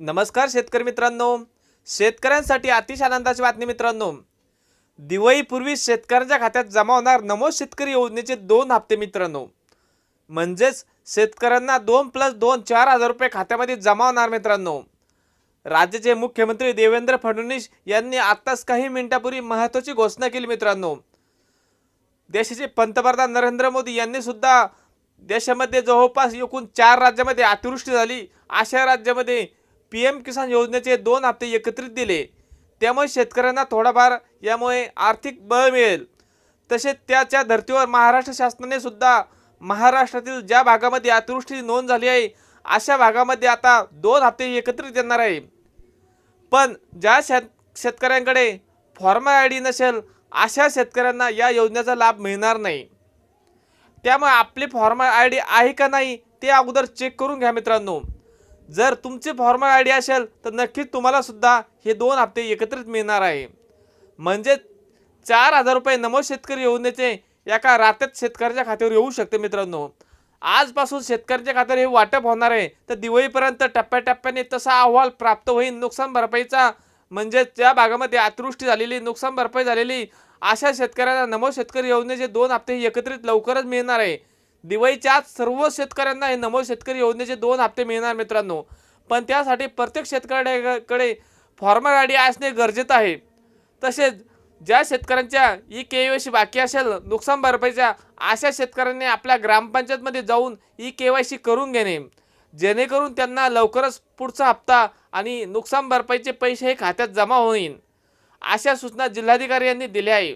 नमस्कार शेतकरी मित्रांनो. शेतकऱ्यांसाठी अतिशय आनंदाची बातमी मित्रांनो. दिवाळीपूर्वी शेतकऱ्यांच्या खात्यात जमा होणार नमो शेतकरी योजनेचे दोन हप्ते मित्रांनो. म्हणजेच शेतकऱ्यांना दोन प्लस दोन चार हजार रुपये खात्यामध्ये जमा होणार मित्रांनो. राज्याचे मुख्यमंत्री देवेंद्र फडणवीस यांनी आत्ताच काही मिनिटापूर्वी महत्त्वाची घोषणा केली मित्रांनो. देशाचे पंतप्रधान नरेंद्र मोदी यांनी सुद्धा देशामध्ये जवळपास एकूण चार राज्यामध्ये अतिवृष्टी झाली. अशा राज्यामध्ये पी एम किसान योजनेचे दोन हप्ते एकत्रित दिले. त्यामुळे शेतकऱ्यांना थोडाफार यामुळे आर्थिक बळ मिळेल. तसेच त्याच्या धर्तीवर महाराष्ट्र शासनाने सुद्धा महाराष्ट्रातील ज्या भागामध्ये अतिवृष्टीची नोंद झाली आहे अशा भागामध्ये आता दोन हप्ते एकत्रित येणार आहे. पण ज्या शेत शेतकऱ्यांकडे फॉर्मर आय डी नसेल अशा शेतकऱ्यांना या योजनेचा लाभ मिळणार नाही. त्यामुळे आपली फॉर्मर आय डी आहे का नाही ते अगोदर चेक करून घ्या मित्रांनो. जर तुमची फॉर्मल आय डी असेल तर नक्कीच तुम्हाला सुद्धा हे दोन हप्ते एकत्रित मिळणार आहे. म्हणजे चार हजार रुपये नमो शेतकरी योजनेचे एका रात्यात शेतकऱ्याच्या खात्यावर येऊ शकते मित्रांनो. आजपासून शेतकऱ्याच्या खात्यावर हे वाटप होणार आहे. तर दिवाळीपर्यंत टप्प्याटप्प्याने तसा अहवाल प्राप्त होईल नुकसान भरपाईचा. म्हणजे ज्या भागामध्ये अतिवृष्टी झालेली नुकसान भरपाई झालेली अशा शेतकऱ्यांना नमो शेतकरी योजनेचे दोन हप्ते एकत्रित लवकरच मिळणार आहे. दिवाळीच्या आज सर्व शेतकऱ्यांना हे नमो शेतकरी योजनेचे दोन हप्ते मिळणार मित्रांनो. पण त्यासाठी प्रत्येक शेतकऱ्याकडे फॉर्मर आय डी असणे गरजेचं आहे. तसेच ज्या शेतकऱ्यांच्या ई के वाय सी बाकी असेल नुकसान भरपाईच्या अशा शेतकऱ्यांनी आपल्या ग्रामपंचायतमध्ये जाऊन ई के वाय सी करून घेणे. जेणेकरून त्यांना लवकरच पुढचा हप्ता आणि नुकसान भरपाईचे पैसे हे खात्यात जमा होईल अशा सूचना जिल्हाधिकारी यांनी दिल्या आहे.